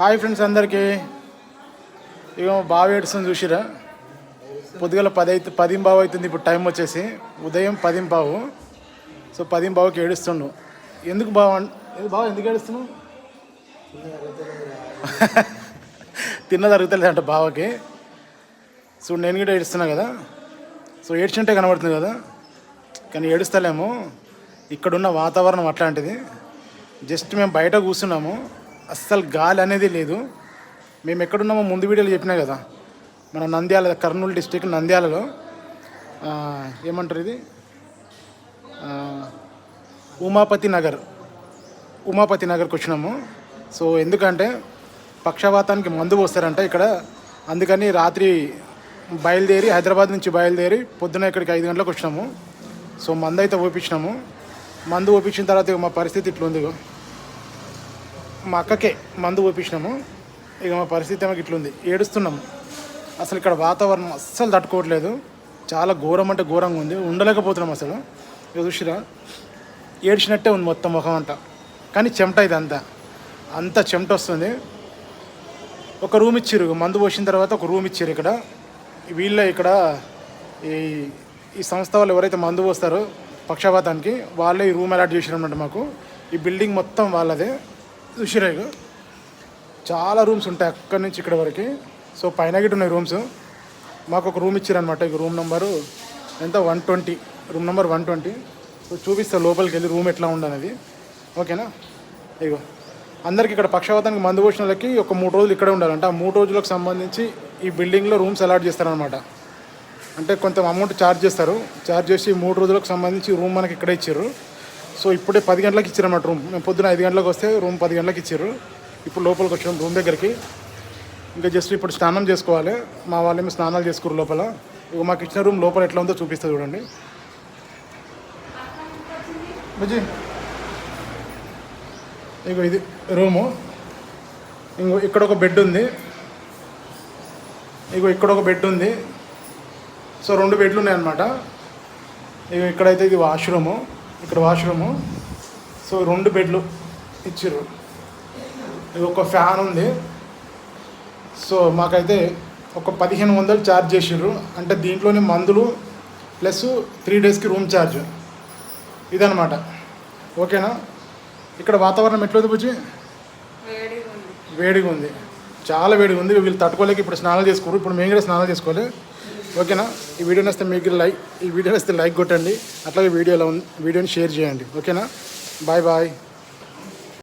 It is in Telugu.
హాయ్ ఫ్రెండ్స్ అందరికీ. ఇక బావి ఏడుస్తుంది చూసిరా? పొద్దుగల పది అయితే పదిం బావు అవుతుంది ఇప్పుడు టైం వచ్చేసి. ఉదయం పదిం బావు. సో పదిం బావుకి ఏడుస్తుండు. ఎందుకు బావ బావ ఎందుకు ఏడుస్తున్నావు? తిన్న జరుగుతలేదు అంట బావకి. సో నేను కూడా ఏడుస్తున్నా కదా. సో ఏడ్చుంటే కనబడుతుంది కదా. కానీ ఏడుస్తలేము. ఇక్కడున్న వాతావరణం అట్లాంటిది. జస్ట్ మేము బయట కూర్చున్నాము. అస్సలు గాలి అనేది లేదు. మేము ఎక్కడున్నామో ముందు వీడియోలో చెప్పినా కదా మన నంద్యాల కర్నూలు డిస్టిక్ నంద్యాలలో ఏమంటారు ఇది? ఉమాపతి నగర్ ఉమాపతి నగర్కి వచ్చినాము. సో ఎందుకంటే పక్షవాతానికి మందు పోస్తారంట ఇక్కడ. అందుకని రాత్రి బయలుదేరి హైదరాబాద్ నుంచి బయలుదేరి పొద్దున ఇక్కడికి ఐదు గంటలకు వచ్చినాము. సో మందు అయితే ఓపించినాము. మందు ఓపించిన తర్వాత మా పరిస్థితి ఇట్లుంది ఉందిగో మా అక్కకే మందు పోపించినాము ఇక మా పరిస్థితి ఏమో ఇట్లుంది ఏడుస్తున్నాము అసలు ఇక్కడ వాతావరణం అస్సలు తట్టుకోవట్లేదు. చాలా ఘోరం అంటే ఘోరంగా ఉంది. ఉండలేకపోతున్నాం అసలు. ఇక చూసిరా ఏడ్చినట్టే ఉంది మొత్తం ముఖం అంతా. కానీ చెమట ఇది అంతా. అంత చెమట వస్తుంది. ఒక రూమ్ ఇచ్చారు మందు పోసిన తర్వాత ఒక రూమ్ ఇచ్చారు ఇక్కడ. వీళ్ళ ఇక్కడ ఈ ఈ సంస్థ వాళ్ళు ఎవరైతే మందు పోస్తారో పక్షపాతానికి వాళ్ళే ఈ రూమ్ అలాట్ చేసారు అన్నమాట మాకు. ఈ బిల్డింగ్ మొత్తం వాళ్ళదే. చూసిరేగు చాలా రూమ్స్ ఉంటాయి అక్కడి నుంచి ఇక్కడ వరకు. సో పైన గిట్ట ఉన్నాయి రూమ్స్. మాకు ఒక రూమ్ ఇచ్చారనమాట ఇక రూమ్ నెంబరు ఎంత? One twenty. Room number one twenty. So చూపిస్తా లోపలికి వెళ్ళి రూమ్ ఎట్లా ఉండనేది ఓకేనా? ఇగో. అందరికి ఇక్కడ పక్షవాతానికి మందు పోసిన వాళ్ళకి ఒక మూడు రోజులు ఇక్కడే ఉండాలంట. ఆ మూడు రోజులకు సంబంధించి ఈ బిల్డింగ్లో రూమ్స్ అలాట్ చేస్తారనమాట అంటే కొంత అమౌంట్ ఛార్జ్ చేస్తారు. ఛార్జ్ చేసి మూడు రోజులకు సంబంధించి రూమ్ మనకి ఇక్కడే ఇచ్చారు సో ఇప్పుడే పది గంటలకు ఇచ్చారు అన్నమాట రూమ్. మేము పొద్దున ఐదు గంటలకు వస్తే రూమ్ పది గంటలకు ఇచ్చారు. ఇప్పుడు లోపలికి వచ్చాం రూమ్ దగ్గరికి. ఇంకా జస్ట్ ఇప్పుడు స్నానం చేసుకోవాలి. మా వాళ్ళేమో స్నానాలు చేసుకోరు లోపల. ఇక మాకు ఇచ్చిన రూమ్ లోపల ఎట్లా ఉందో చూపిస్తా చూడండి. బుజ్జి. ఇగో ఇది రూము. ఇంకో ఇక్కడ ఒక బెడ్ ఉంది. ఇగో ఇక్కడ ఒక బెడ్ ఉంది. సో రెండు బెడ్లు ఉన్నాయన్నమాట. ఇక ఇక్కడైతే ఇది వాష్రూము ఇక్కడ వాష్రూము. సో రెండు బెడ్లు ఇచ్చిర్రు. ఇది ఒక ఫ్యాన్ ఉంది. సో మాకైతే ఒక పదిహేను వందలు ఛార్జ్ చేసిర్రు. అంటే దీంట్లోనే మందులు ప్లస్ త్రీ డేస్కి రూమ్ ఛార్జ్. ఇదనమాట ఓకేనా? ఇక్కడ వాతావరణం ఎట్లుంది బుజ్జి? వేడిగా ఉంది వేడిగా ఉంది చాలా వేడిగా ఉంది వీళ్ళు తట్టుకోలేక ఇప్పుడు స్నానాలు చేసుకోరు ఇప్పుడు మేము కూడా స్నానాలు చేసుకోవాలి. ఓకేనా? ఈ వీడియో వస్తే మీకు లైక్ ఈ వీడియో వస్తే లైక్ కొట్టండి. అట్లాగే వీడియోలో వీడియోని షేర్ చేయండి. ఓకేనా? Bye bye.